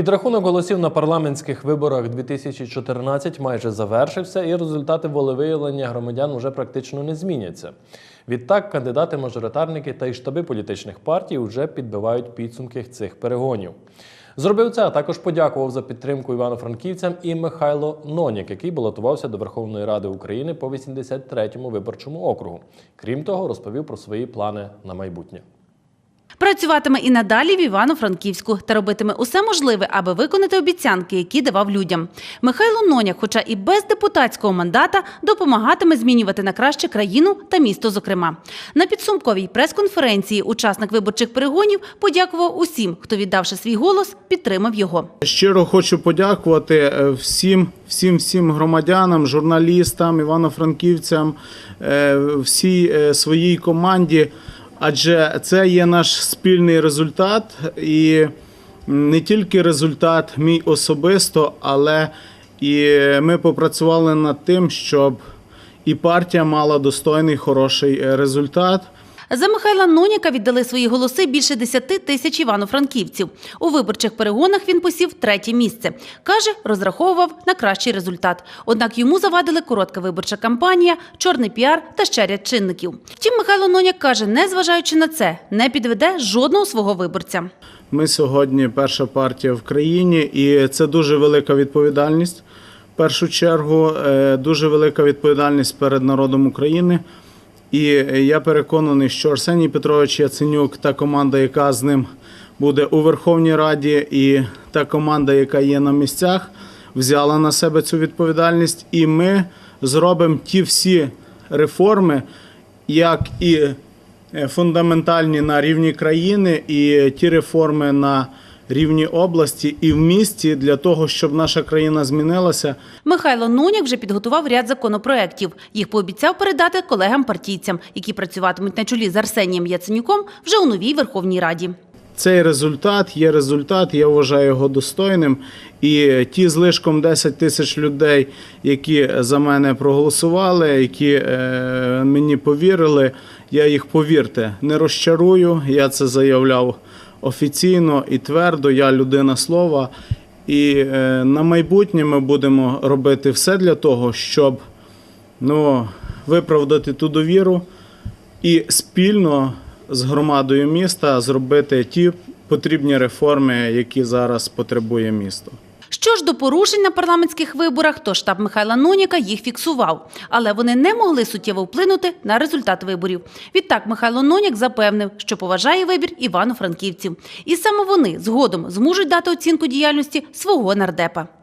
Підрахунок голосів на парламентських виборах 2014 майже завершився, і результати волевиявлення громадян уже практично не зміняться. Відтак, кандидати-мажоритарники та й штаби політичних партій вже підбивають підсумки цих перегонів. Зробив це, а також подякував за підтримку івано-франківцям і Михайло Нонік, який балотувався до Верховної Ради України по 83-му виборчому округу. Крім того, розповів про свої плани на майбутнє. Працюватиме і надалі в Івано-Франківську та робитиме усе можливе, аби виконати обіцянки, які давав людям. Михайло Ноняк, хоча і без депутатського мандата, допомагатиме змінювати на краще країну та місто. Зокрема, на підсумковій прес-конференції учасник виборчих перегонів подякував усім, хто віддавши свій голос, підтримав його. Щиро хочу подякувати е, всім, всім, всім громадянам, журналістам, івано-франківцям, е, всій е, своїй команді. Адже це є наш спільний результат, і не тільки результат мій особисто, але і ми попрацювали над тим, щоб і партія мала достойний хороший е, результат. За Михайла Ноняка віддали свої голоси більше 10 тисяч івано-франківців. У виборчих перегонах він посів третє місце. Каже, розраховував на кращий результат. Однак йому завадили коротка виборча кампанія, чорний піар та ще ряд чинників. Втім, Михайло Ноняк каже, незважаючи на це, не підведе жодного свого виборця. Ми сьогодні перша партія в країні, і це дуже велика відповідальність. В першу чергу, е, дуже велика відповідальність перед народом України. І я переконаний, що Арсеній Петрович Яценюк та команда, яка з ним буде у Верховній Раді, і та команда, яка є на місцях, взяла на себе цю відповідальність, і ми зробимо ті всі реформи, як і е, фундаментальні на рівні країни, і ті реформи на рівні області і в місті для того, щоб наша країна змінилася. Михайло Ноняк вже підготував ряд законопроєктів. Їх пообіцяв передати колегам-партійцям, які працюватимуть на чолі з Арсенієм Яценюком вже у новій Верховній Раді. Цей результат є результат, я вважаю його достойним. І ті злишком 10 тисяч людей, які за мене проголосували, які е, мені повірили, я їх повірте, не розчарую. Я це заявляв офіційно і твердо. Я людина слова. І е, на майбутнє ми будемо робити все для того, щоб ну, виправдати ту довіру і спільно з громадою міста зробити ті потрібні реформи, які зараз потребує місто. Що ж до порушень на парламентських виборах, то штаб Михайла Ноніка їх фіксував, але вони не могли суттєво вплинути на результат виборів. Відтак Михайло Нонік запевнив, що поважає вибір івано-франківців, і саме вони згодом зможуть дати оцінку діяльності свого нардепа.